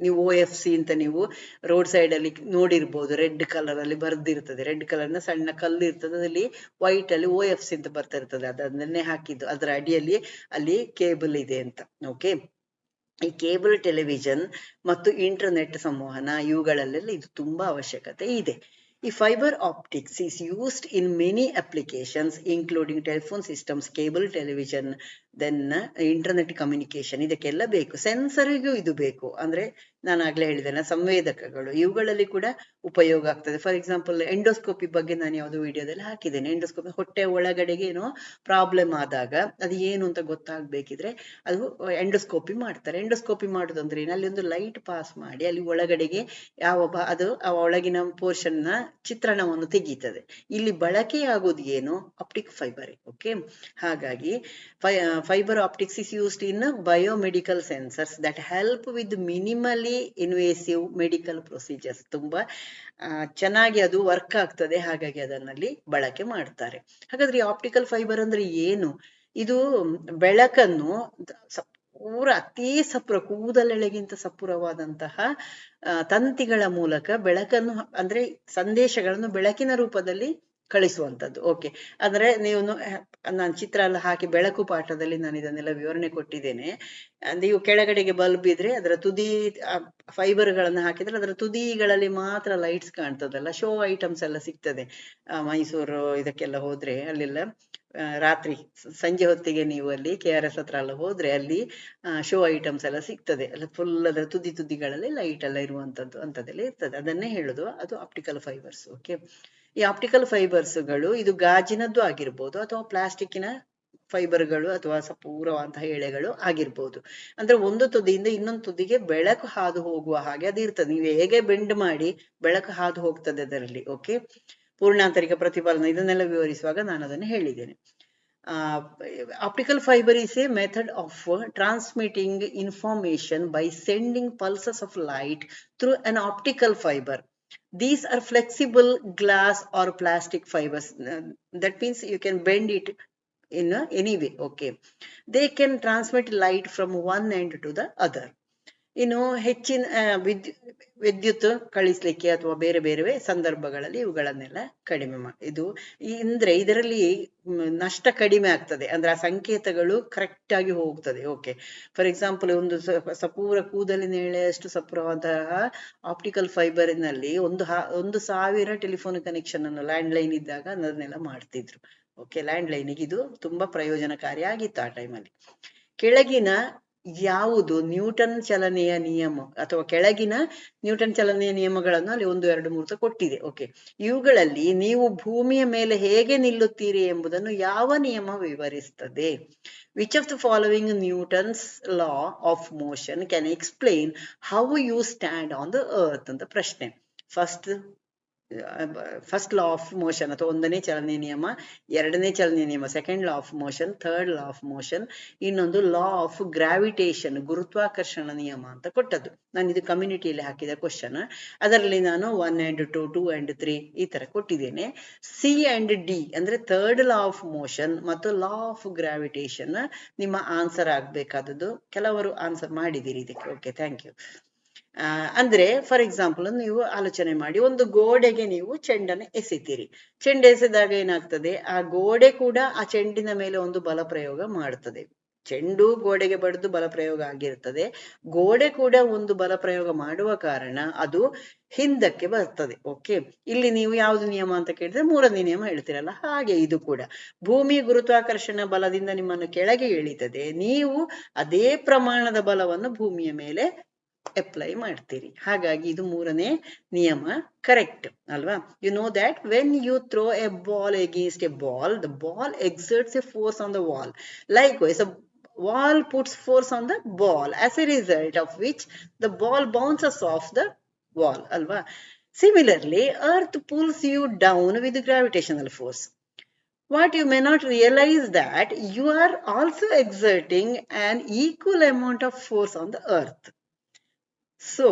[SPEAKER 1] ನೀವು ಓ ಎಫ್ ಸಿ ಅಂತ ನೀವು ರೋಡ್ ಸೈಡ್ ಅಲ್ಲಿ ನೋಡಿರ್ಬೋದು ರೆಡ್ ಕಲರ್ ಅಲ್ಲಿ ಬರ್ದಿರ್ತದೆ. ರೆಡ್ ಕಲರ್ನ ಸಣ್ಣ ಕಲ್ಲು ಇರ್ತದೆ. ಅದರಲ್ಲಿ ವೈಟ್ ಅಲ್ಲಿ ಓ ಎಫ್ ಸಿ ಅಂತ ಬರ್ತಾ ಇರ್ತದೆ. ಅದನ್ನೇ ಹಾಕಿದ್ದು. ಅದರ ಅಡಿಯಲ್ಲಿ ಅಲ್ಲಿ ಕೇಬಲ್ ಇದೆ ಅಂತ. ಓಕೆ ಈ ಕೇಬಲ್ ಟೆಲಿವಿಷನ್ ಮತ್ತು ಇಂಟರ್ನೆಟ್ ಸಂವಹನ ಇವುಗಳಲ್ಲೆಲ್ಲ ಇದು ತುಂಬಾ ಅವಶ್ಯಕತೆ ಇದೆ. ಈ fiber optics is used in many applications including telephone systems cable television then internet communication ಇದಕ್ಕೆಲ್ಲ ಬೇಕು. ಸೆನ್ಸರಿಗೂ ಇದು ಬೇಕು. ಅಂದ್ರೆ ನಾನು ಆಗ್ಲೇ ಹೇಳಿದ್ದೇನೆ ಸಂವೇದಕಗಳು. ಇವುಗಳಲ್ಲಿ ಕೂಡ ಉಪಯೋಗ ಆಗ್ತದೆ. ಫಾರ್ ಎಕ್ಸಾಂಪಲ್ ಎಂಡೋಸ್ಕೋಪಿ ಬಗ್ಗೆ ನಾನು ಯಾವುದೋ ವಿಡಿಯೋದಲ್ಲಿ ಹಾಕಿದ್ದೇನೆ. ಎಂಡೋಸ್ಕೋಪಿ ಹೊಟ್ಟೆ ಒಳಗಡೆಗೆ ಏನೋ ಪ್ರಾಬ್ಲಮ್ ಆದಾಗ ಅದು ಏನು ಅಂತ ಗೊತ್ತಾಗ್ಬೇಕಿದ್ರೆ ಅದು ಎಂಡೋಸ್ಕೋಪಿ ಮಾಡ್ತಾರೆ. ಎಂಡೋಸ್ಕೋಪಿ ಮಾಡೋದಂದ್ರೆ ಏನು? ಅಲ್ಲಿ ಒಂದು ಲೈಟ್ ಪಾಸ್ ಮಾಡಿ, ಅಲ್ಲಿ ಒಳಗಡೆಗೆ ಯಾವ ಅದು ಆ ಒಳಗಿನ ಪೋರ್ಷನ್ನ ಚಿತ್ರಣವನ್ನು ತೆಗೀತದೆ. ಇಲ್ಲಿ ಬಳಕೆಯಾಗೋದು ಏನು? ಆಪ್ಟಿಕ್ ಫೈಬರ್ ಓಕೆ ಹಾಗಾಗಿ fiber optics is used in biomedical sensors that help with minimally invasive medical procedures ತುಂಬಾ ಚೆನ್ನಾಗಿ ಅದು ವರ್ಕ್ ಆಗ್ತದೆ. ಹಾಗಾಗಿ ಅದನ್ನಲ್ಲಿ ಬಳಕೆ ಮಾಡ್ತಾರೆ. ಹಾಗಾದ್ರೆ ಆಪ್ಟಿಕಲ್ ಫೈಬರ್ ಅಂದ್ರೆ ಏನು? ಇದು ಬೆಳಕನ್ನು ಪೂರ ಅತಿ ಸಪುರ ಕೂದಲೆಳೆಗಿಂತ ಸಪುರವಾದಂತಹ ತಂತಿಗಳ ಮೂಲಕ ಬೆಳಕನ್ನು, ಅಂದ್ರೆ ಸಂದೇಶಗಳನ್ನು ಬೆಳಕಿನ ರೂಪದಲ್ಲಿ ಕಳಿಸುವಂತದ್ದು. ಓಕೆ ಅಂದ್ರೆ ನೀವು ನಾನು ಚಿತ್ರ ಎಲ್ಲ ಹಾಕಿ ಬೆಳಕು ಪಾಠದಲ್ಲಿ ನಾನು ಇದನ್ನೆಲ್ಲ ವಿವರಣೆ ಕೊಟ್ಟಿದ್ದೇನೆ. ನೀವು ಕೆಳಗಡೆಗೆ ಬಲ್ಬ್ ಇದ್ರೆ ಅದರ ತುದಿ ಫೈಬರ್ ಗಳನ್ನ ಹಾಕಿದ್ರೆ ಅದರ ತುದಿಗಳಲ್ಲಿ ಮಾತ್ರ ಲೈಟ್ಸ್ ಕಾಣ್ತದಲ್ಲ ಶೋ ಐಟಮ್ಸ್ ಎಲ್ಲ ಸಿಗ್ತದೆ. ಮೈಸೂರು ಇದಕ್ಕೆಲ್ಲ ಹೋದ್ರೆ ಅಲ್ಲೆಲ್ಲ ರಾತ್ರಿ ಸಂಜೆ ಹೊತ್ತಿಗೆ ನೀವು ಅಲ್ಲಿ ಕೆ ಆರ್ ಎಸ್ ಹತ್ರ ಎಲ್ಲ ಹೋದ್ರೆ ಅಲ್ಲಿ ಶೋ ಐಟಮ್ಸ್ ಎಲ್ಲ ಸಿಗ್ತದೆ. ಅಲ್ಲ ಫುಲ್ ಅದರ ತುದಿ ತುದಿಗಳಲ್ಲಿ ಲೈಟ್ ಎಲ್ಲ ಇರುವಂತದ್ದು ಅಂತದೆಲ್ಲ ಇರ್ತದೆ. ಅದನ್ನೇ ಹೇಳುದು. ಅದು ಆಪ್ಟಿಕಲ್ ಫೈಬರ್ಸ್ ಓಕೆ ಈ ಆಪ್ಟಿಕಲ್ ಫೈಬರ್ಸ್ಗಳು ಇದು ಗಾಜಿನದ್ದು ಆಗಿರ್ಬೋದು ಅಥವಾ ಪ್ಲಾಸ್ಟಿಕ್ಕಿನ ಫೈಬರ್ಗಳು ಅಥವಾ ಸಪೂರವಂತಹ ಎಳೆಗಳು ಆಗಿರ್ಬೋದು. ಅಂದ್ರೆ ಒಂದು ತುದಿಯಿಂದ ಇನ್ನೊಂದು ತುದಿಗೆ ಬೆಳಕು ಹಾದು ಹೋಗುವ ಹಾಗೆ ಅದು ಇರ್ತದೆ. ನೀವು ಹೇಗೆ ಬೆಂಡ್ ಮಾಡಿ ಬೆಳಕು ಹಾದು ಹೋಗ್ತದೆ ಅದರಲ್ಲಿ ಓಕೆ ಪೂರ್ಣಾಂತರಿಕ ಪ್ರತಿಫಲನ ಇದನ್ನೆಲ್ಲ ವಿವರಿಸುವಾಗ ನಾನು ಅದನ್ನು ಹೇಳಿದ್ದೇನೆ. Optical fiber is a method of transmitting information by sending pulses of light through an optical fiber. These are flexible glass or plastic fibers. That means you can bend it in any way. Okay. They can transmit light from one end to the other. ಇನ್ನು ಹೆಚ್ಚಿನ ವಿದ್, ವಿದ್ಯುತ್ ಕಳಿಸ್ಲಿಕ್ಕೆ ಅಥವಾ ಬೇರೆ ಬೇರೆ ಸಂದರ್ಭಗಳಲ್ಲಿ ಇವುಗಳನ್ನೆಲ್ಲ ಕಡಿಮೆ ಮಾ, ಇದು ಅಂದ್ರೆ ಇದರಲ್ಲಿ ನಷ್ಟ ಕಡಿಮೆ ಆಗ್ತದೆ. ಅಂದ್ರೆ ಆ ಸಂಕೇತಗಳು ಕರೆಕ್ಟ್ ಆಗಿ ಹೋಗ್ತದೆ. ಓಕೆ ಫಾರ್ ಎಕ್ಸಾಂಪಲ್ ಒಂದು ಸಪೂರ ಕೂದಲಿನ ಎಳೆಯಷ್ಟು ಸಪೂರವಾದಂತಹ ಆಪ್ಟಿಕಲ್ ಫೈಬರ್ನಲ್ಲಿ ಒಂದು ಒಂದು ಸಾವಿರ ಟೆಲಿಫೋನ್ ಕನೆಕ್ಷನ್ ಅನ್ನು ಲ್ಯಾಂಡ್ ಲೈನ್ ಇದ್ದಾಗ ಅದನ್ನೆಲ್ಲ ಮಾಡ್ತಿದ್ರು. ಓಕೆ ಲ್ಯಾಂಡ್ ಲೈನಿಗೆ ಇದು ತುಂಬಾ ಪ್ರಯೋಜನಕಾರಿ ಆಗಿತ್ತು ಆ ಟೈಮಲ್ಲಿ ಕೆಳಗಿನ ಯಾವುದು ನ್ಯೂಟನ್ ಚಲನೆಯ ನಿಯಮ ಅಥವಾ ಕೆಳಗಿನ ನ್ಯೂಟನ್ ಚಲನೆಯ ನಿಯಮಗಳನ್ನು ಅಲ್ಲಿ ಒಂದು, ಎರಡು ಮೂರ್ತ ಕೊಟ್ಟಿದೆ. ಓಕೆ ಇವುಗಳಲ್ಲಿ ನೀವು ಭೂಮಿಯ ಮೇಲೆ ಹೇಗೆ ನಿಲ್ಲುತ್ತೀರಿ ಎಂಬುದನ್ನು ಯಾವ ನಿಯಮ ವಿವರಿಸ್ತದೆ? Which of the following Newton's law of motion can explain how you stand on the earth ಅಂತ ಪ್ರಶ್ನೆ. First first law of motion ಅಥವಾ ಒಂದನೇ ಚಲನೆ ನಿಯಮ, ಎರಡನೇ ಚಲನೆ ನಿಯಮ second law of motion third law of motion ಇನ್ನೊಂದು ಲಾ ಆಫ್ ಗ್ರಾವಿಟೇಷನ್ ಗುರುತ್ವಾಕರ್ಷಣ ನಿಯಮ ಅಂತ ಕೊಟ್ಟದ್ದು. ನಾನು ಇದು ಕಮ್ಯುನಿಟಿಯಲ್ಲಿ ಹಾಕಿದ ಕ್ವಶನ್ ಅದರಲ್ಲಿ ನಾನು one and two two and three ಈ ತರ ಕೊಟ್ಟಿದ್ದೇನೆ. ಸಿ ಅಂಡ್ ಡಿ ಅಂದ್ರೆ ಥರ್ಡ್ ಲಾ ಆಫ್ ಮೋಷನ್ ಮತ್ತು ಲಾ ಆಫ್ ಗ್ರಾವಿಟೇಷನ್ ನಿಮ್ಮ ಆನ್ಸರ್ ಆಗಬೇಕಾದದ್ದು. ಕೆಲವರು ಆನ್ಸರ್ ಮಾಡಿದ್ದೀರಿ ಇದಕ್ಕೆ. ಓಕೆ ಥ್ಯಾಂಕ್ ಯು ಅಂದ್ರೆ ಫಾರ್ ಎಕ್ಸಾಂಪಲ್ ನೀವು ಆಲೋಚನೆ ಮಾಡಿ, ಒಂದು ಗೋಡೆಗೆ ನೀವು ಚೆಂಡನ್ನು ಎಸಿತೀರಿ. ಚೆಂಡು ಎಸೆದಾಗ ಏನಾಗ್ತದೆ? ಆ ಗೋಡೆ ಕೂಡ ಆ ಚೆಂಡಿನ ಮೇಲೆ ಒಂದು ಬಲ ಪ್ರಯೋಗ ಮಾಡ್ತದೆ. ಚೆಂಡು ಗೋಡೆಗೆ ಬಡಿದು ಬಲ ಪ್ರಯೋಗ ಆಗಿರ್ತದೆ. ಗೋಡೆ ಕೂಡ ಒಂದು ಬಲ ಪ್ರಯೋಗ ಮಾಡುವ ಕಾರಣ ಅದು ಹಿಂದಕ್ಕೆ ಬರ್ತದೆ. ಓಕೆ ಇಲ್ಲಿ ನೀವು ಯಾವ್ದು ನಿಯಮ ಅಂತ ಕೇಳಿದ್ರೆ ಮೂರನೇ ನಿಯಮ ಹೇಳ್ತೀರಲ್ಲ, ಹಾಗೆ ಇದು ಕೂಡ. ಭೂಮಿ ಗುರುತ್ವಾಕರ್ಷಣ ಬಲದಿಂದ ನಿಮ್ಮನ್ನು ಕೆಳಗೆ ಇಳಿತದೆ. ನೀವು ಅದೇ ಪ್ರಮಾಣದ ಬಲವನ್ನು ಭೂಮಿಯ ಮೇಲೆ ಅಪ್ಲೈ ಮಾಡ್ತೀರಿ ಹಾಗಾಗಿ ಇದು ಮೂರನೇ ನಿಯಮ ಕರೆಕ್ಟ್ ಅಲ್ವಾ you know that when you throw a ball against a ball the ball exerts a force on the wall likewise a wall puts force on the ball as a result of which the ball bounces off the wall alva similarly earth pulls you down with gravitational force what you may not realize that you are also exerting an equal amount of force on the earth So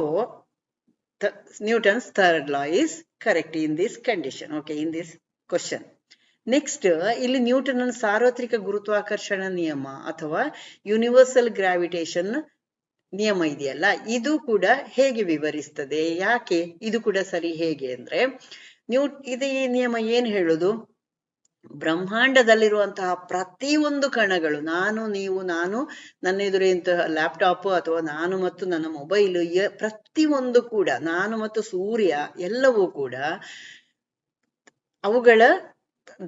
[SPEAKER 1] the newton's third law is correct in this condition, okay, in this question. Next ಇಲ್ಲಿ Newton ಸಾರ್ವತ್ರಿಕ ಗುರುತ್ವಾಕರ್ಷಣ ನಿಯಮ ಅಥವಾ universal gravitation ನಿಯಮ ಇದೆಯಲ್ಲ, ಇದು ಕೂಡ ಹೇಗೆ ವಿವರಿಸ್ತದೆ? ಯಾಕೆ? ಇದು ಕೂಡ ಸರಿ ಹೇಗೆ ಅಂದ್ರೆ ನ್ಯೂ ಇದು ಈ ನಿಯಮ ಏನ್ ಹೇಳುದು? ಬ್ರಹ್ಮಾಂಡದಲ್ಲಿರುವಂತಹ ಪ್ರತಿಯೊಂದು ಕಣಗಳು, ನಾನು, ನೀವು, ನಾನು, ನನ್ನ ಎದುರಿಂತಹ ಲ್ಯಾಪ್ಟಾಪ್ ಅಥವಾ ನಾನು ಮತ್ತು ನನ್ನ ಮೊಬೈಲ್ ಪ್ರತಿಯೊಂದು ಕೂಡ, ನಾನು ಮತ್ತು ಸೂರ್ಯ ಎಲ್ಲವೂ ಕೂಡ ಅವುಗಳ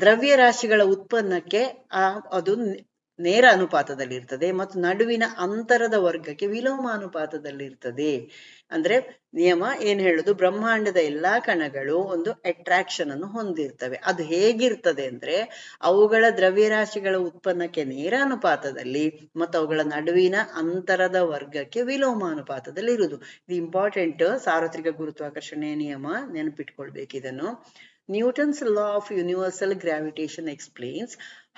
[SPEAKER 1] ದ್ರವ್ಯ ರಾಶಿಗಳ ಉತ್ಪನ್ನಕ್ಕೆ ಆ, ಅದು ನೇರ ಅನುಪಾತದಲ್ಲಿರ್ತದೆ ಮತ್ತು ನಡುವಿನ ಅಂತರದ ವರ್ಗಕ್ಕೆ ವಿಲೋಮ ಅನುಪಾತದಲ್ಲಿರ್ತದೆ. ಅಂದ್ರೆ ನಿಯಮ ಏನ್ ಹೇಳುದು? ಬ್ರಹ್ಮಾಂಡದ ಎಲ್ಲಾ ಕಣಗಳು ಒಂದು ಅಟ್ರಾಕ್ಷನ್ ಅನ್ನು ಹೊಂದಿರ್ತವೆ. ಅದು ಹೇಗಿರ್ತದೆ ಅಂದ್ರೆ ಅವುಗಳ ದ್ರವ್ಯರಾಶಿಗಳ ಉತ್ಪನ್ನಕ್ಕೆ ನೇರ ಅನುಪಾತದಲ್ಲಿ ಮತ್ತು ಅವುಗಳ ನಡುವಿನ ಅಂತರದ ವರ್ಗಕ್ಕೆ ವಿಲೋಮ ಅನುಪಾತದಲ್ಲಿ ಇರುವುದು ಇದು ಇಂಪಾರ್ಟೆಂಟ್ ಸಾರ್ವತ್ರಿಕ ಗುರುತ್ವಾಕರ್ಷಣೆಯ ನಿಯಮ ನೆನಪಿಟ್ಕೊಳ್ಬೇಕು ಇದನ್ನು. Newton's law of universal gravitation explains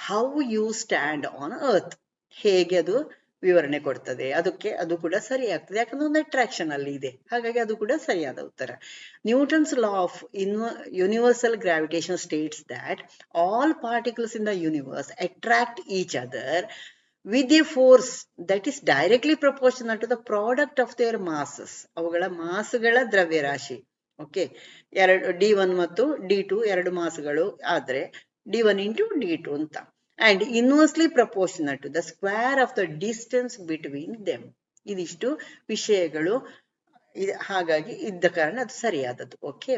[SPEAKER 1] how you stand on earth ಹೇಗೆ ಅದು ವಿವರಣೆ ಕೊಡ್ತದೆ? ಅದಕ್ಕೆ ಅದು ಕೂಡ ಸರಿ ಆಗ್ತದೆ ಯಾಕಂದ್ರೆ ಒಂದು ಅಟ್ರಾಕ್ಷನ್ ಅಲ್ಲಿ ಇದೆ. ಹಾಗಾಗಿ ಅದು ಕೂಡ ಸರಿಯಾದ ಉತ್ತರ. Newton's law of universal gravitation states that all particles in the universe attract each other with a force that is directly proportional to the product of their masses ಅವುಗಳ ಮಾಸ್ಗಳ ದ್ರವ್ಯರಾಶಿ. ಓಕೆ ಎರಡು ಡಿ ಒನ್ ಮತ್ತು D two ಎರಡು ಮಾಸಗಳು ಆದ್ರೆ D one into D two ಅಂತ. And inversely proportional to the square of the distance between them ಇದಿಷ್ಟು ವಿಷಯಗಳು ಹಾಗಾಗಿ ಇದ್ದ ಕಾರಣ ಅದು ಸರಿಯಾದದ್ದು. ಓಕೆ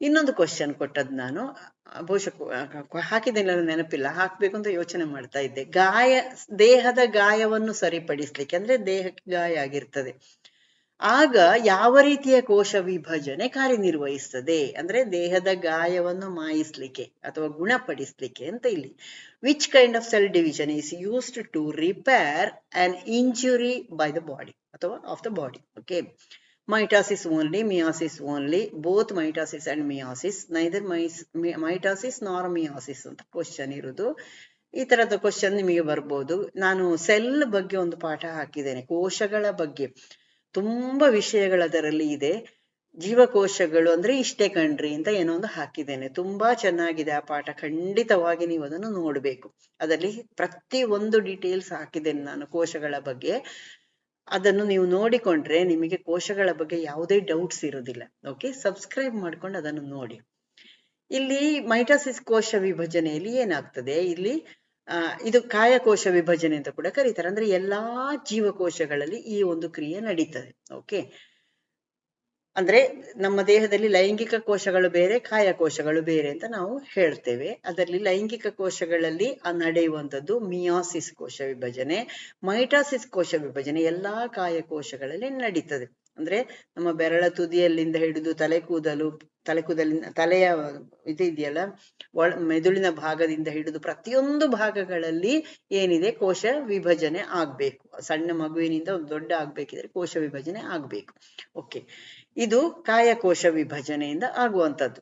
[SPEAKER 1] ಇನ್ನೊಂದು ಕ್ವಶನ್ ಕೊಟ್ಟದ್ದು ನಾನು. ಬಹುಶಃ ಹಾಕಿದ್ದೇನೆ ನೆನಪಿಲ್ಲ. ಹಾಕ್ಬೇಕು ಅಂತ ಯೋಚನೆ ಮಾಡ್ತಾ ಇದ್ದೆ. ಗಾಯ, ದೇಹದ ಗಾಯವನ್ನು ಸರಿಪಡಿಸ್ಲಿಕ್ಕೆ, ಅಂದ್ರೆ ದೇಹಕ್ಕೆ ಗಾಯ ಆಗಿರ್ತದೆ. ಆಗ ಯಾವ ರೀತಿಯ ಕೋಶ ವಿಭಜನೆ ಕಾರ್ಯನಿರ್ವಹಿಸ್ತದೆ ಅಂದ್ರೆ ದೇಹದ ಗಾಯವನ್ನು ಮಾಯಿಸ್ಲಿಕ್ಕೆ ಅಥವಾ ಗುಣಪಡಿಸ್ಲಿಕ್ಕೆ ಅಂತ ಇಲ್ಲಿ. Which kind of cell division is used to repair an injury by the body ಅಥವಾ of the body okay mitosis only, meiosis only, both mitosis and meiosis, neither ಮೈಸ್ ಮೈಟಾಸಿಸ್ nor meiosis ಅಂತ ಕ್ವಶನ್ ಇರುವುದು ಈ ತರದ question ನಿಮಗೆ ಬರ್ಬೋದು. ನಾನು cell ಬಗ್ಗೆ ಒಂದು ಪಾಠ ಹಾಕಿದ್ದೇನೆ ಕೋಶಗಳ ಬಗ್ಗೆ. ತುಂಬಾ ವಿಷಯಗಳು ಅದರಲ್ಲಿ ಇದೆ. ಜೀವಕೋಶಗಳು ಅಂದ್ರೆ ಇಷ್ಟೇ ಕಣ್ರಿ ಅಂತ ಏನೋ ಒಂದು ಹಾಕಿದ್ದೇನೆ. ತುಂಬಾ ಚೆನ್ನಾಗಿದೆ ಆ ಪಾಠ. ಖಂಡಿತವಾಗಿ ನೀವು ಅದನ್ನು ನೋಡ್ಬೇಕು. ಅದರಲ್ಲಿ ಪ್ರತಿ ಒಂದು ಡೀಟೇಲ್ಸ್ ಹಾಕಿದ್ದೇನೆ ನಾನು ಕೋಶಗಳ ಬಗ್ಗೆ. ಅದನ್ನು ನೀವು ನೋಡಿಕೊಂಡ್ರೆ ನಿಮಗೆ ಕೋಶಗಳ ಬಗ್ಗೆ ಯಾವುದೇ ಡೌಟ್ಸ್ ಇರೋದಿಲ್ಲ ಓಕೆ ಸಬ್ಸ್ಕ್ರೈಬ್ ಮಾಡ್ಕೊಂಡು ಅದನ್ನು ನೋಡಿ. ಇಲ್ಲಿ ಮೈಟಾಸಿಸ್ ಕೋಶ ವಿಭಜನೆಯಲ್ಲಿ ಏನಾಗ್ತದೆ? ಇಲ್ಲಿ ಆ, ಇದು ಕಾಯಕೋಶ ವಿಭಜನೆ ಅಂತ ಕೂಡ ಕರೀತಾರೆ. ಅಂದ್ರೆ ಎಲ್ಲಾ ಜೀವಕೋಶಗಳಲ್ಲಿ ಈ ಒಂದು ಕ್ರಿಯೆ ನಡೀತದೆ. ಓಕೆ ಅಂದ್ರೆ ನಮ್ಮ ದೇಹದಲ್ಲಿ ಲೈಂಗಿಕ ಕೋಶಗಳು ಬೇರೆ ಕಾಯಕೋಶಗಳು ಬೇರೆ ಅಂತ ನಾವು ಹೇಳ್ತೇವೆ. ಅದರಲ್ಲಿ ಲೈಂಗಿಕ ಕೋಶಗಳಲ್ಲಿ ನಡೆಯುವಂಥದ್ದು ಮಿಯಾಸಿಸ್ ಕೋಶ ವಿಭಜನೆ ಮೈಟಾಸಿಸ್ ಕೋಶ ವಿಭಜನೆ ಎಲ್ಲಾ ಕಾಯಕೋಶಗಳಲ್ಲಿ ನಡೀತದೆ. ಅಂದ್ರೆ ನಮ್ಮ ಬೆರಳ ತುದಿಯಲ್ಲಿಂದ ಹಿಡಿದು ತಲೆ ಕೂದಲು, ತಲೆ ಕೂದಲಿನ, ತಲೆಯ ಇದು ಇದೆಯಲ್ಲ, ಒಳ, ಮೆದುಳಿನ ಭಾಗದಿಂದ ಹಿಡಿದು ಪ್ರತಿಯೊಂದು ಭಾಗಗಳಲ್ಲಿ ಏನಿದೆ ಕೋಶ ವಿಭಜನೆ ಆಗ್ಬೇಕು. ಸಣ್ಣ ಮಗುವಿನಿಂದ ಒಂದು ದೊಡ್ಡ ಆಗ್ಬೇಕಿದ್ರೆ ಕೋಶ ವಿಭಜನೆ ಆಗ್ಬೇಕು. ಓಕೆ ಇದು ಕಾಯಕೋಶ ವಿಭಜನೆಯಿಂದ ಆಗುವಂತದ್ದು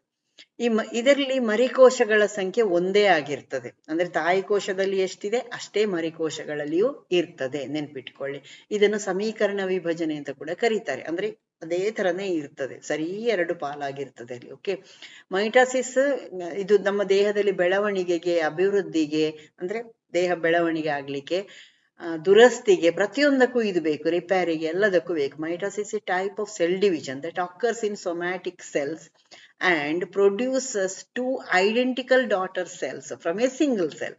[SPEAKER 1] ಈ ಮ, ಇದರಲ್ಲಿ ಮರಿಕೋಶಗಳ ಸಂಖ್ಯೆ ಒಂದೇ ಆಗಿರ್ತದೆ. ಅಂದ್ರೆ ತಾಯಿ ಕೋಶದಲ್ಲಿ ಎಷ್ಟಿದೆ? ಅಷ್ಟೇ ಮರಿಕೋಶಗಳಲ್ಲಿಯೂ ಇರ್ತದೆ. ನೆನ್ಪಿಟ್ಕೊಳ್ಳಿ. ಇದನ್ನು ಸಮೀಕರಣ ವಿಭಜನೆ ಅಂತ ಕೂಡ ಕರೀತಾರೆ. ಅಂದ್ರೆ ಅದೇ ತರನೇ ಇರ್ತದೆ. ಸರಿ, ಎರಡು ಪಾಲಾಗಿರ್ತದೆ ಅಲ್ಲಿ ಓಕೆ ಮೈಟಾಸಿಸ್, ಇದು ನಮ್ಮ ದೇಹದಲ್ಲಿ ಬೆಳವಣಿಗೆಗೆ, ಅಭಿವೃದ್ಧಿಗೆ, ಅಂದ್ರೆ ದೇಹ ಬೆಳವಣಿಗೆ ಆಗ್ಲಿಕ್ಕೆ ದುರಸ್ತಿಗೆ ಪ್ರತಿಯೊಂದಕ್ಕೂ ಇದು ಬೇಕು. ರಿಪೇರಿಗೆ ಎಲ್ಲದಕ್ಕೂ ಬೇಕು. Mitosis type of cell division. That occurs in somatic cells and produces two identical daughter cells from a single cell.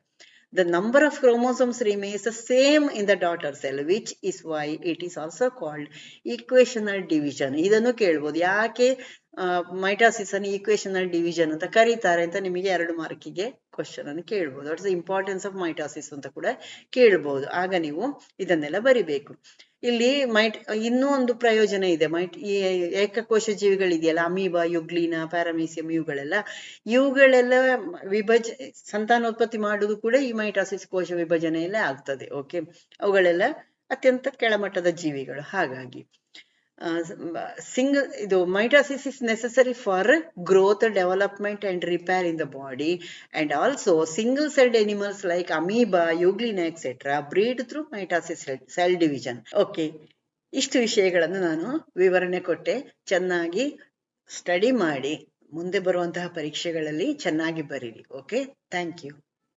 [SPEAKER 1] The number of chromosomes remains the same in the daughter cell, which is why it is also called equational division. ಇದನ್ನು ಕೇಳ್ಬೋದು ಯಾಕೆ mitosis ಅನ್ನು ಈಕ್ವೇಶನಲ್ division ಅಂತ ಕರೀತಾರೆ ಅಂತ ನಿಮಗೆ ಎರಡು ಮಾರ್ಕಿಗೆ question ಅನ್ನು ಕೇಳ್ಬೋದು ವಾಟ್ಸ್ ಇಂಪಾರ್ಟೆನ್ಸ್ ಆಫ್ ಮೈಟಾಸಿಸ್ ಅಂತ ಕೂಡ ಕೇಳ್ಬೋದು ಆಗ ನೀವು ಇದನ್ನೆಲ್ಲ ಬರಿಬೇಕು ಇಲ್ಲಿ ಮೈಟ್ ಇನ್ನೂ ಒಂದು ಪ್ರಯೋಜನ ಇದೆ. ಮೈಟ್ ಈ ಏಕಕೋಶ ಜೀವಿಗಳಿದೆಯಲ್ಲ, ಅಮೀಬಾ, ಯುಗ್ಲೀನ, ಪ್ಯಾರಾಮೀಸಿಯಂ ಇವುಗಳೆಲ್ಲ ಇವುಗಳೆಲ್ಲ ವಿಭಜ, ಸಂತಾನೋತ್ಪತ್ತಿ ಮಾಡುವುದು ಕೂಡ ಈ ಮೈಟಾಸಿಸ್ ಕೋಶ ವಿಭಜನೆಯಲ್ಲೇ ಆಗ್ತದೆ ಓಕೆ ಅವುಗಳೆಲ್ಲ ಅತ್ಯಂತ ಕೆಳಮಟ್ಟದ ಜೀವಿಗಳು, ಹಾಗಾಗಿ. ಸಿಂಗಲ್ ಇದು mitosis is necessary for growth, development and repair in the body. And also single celled animals like amoeba, euglena etcetera breed through mitosis cell division. Okay, ಇಷ್ಟು ವಿಷಯಗಳನ್ನು ನಾನು ವಿವರಣೆ ಕೊಟ್ಟೆ. ಚೆನ್ನಾಗಿ ಸ್ಟಡಿ ಮಾಡಿ. ಮುಂದೆ ಬರುವಂತಹ ಪರೀಕ್ಷೆಗಳಲ್ಲಿ ಚೆನ್ನಾಗಿ ಬರೀರಿ. Okay, thank you.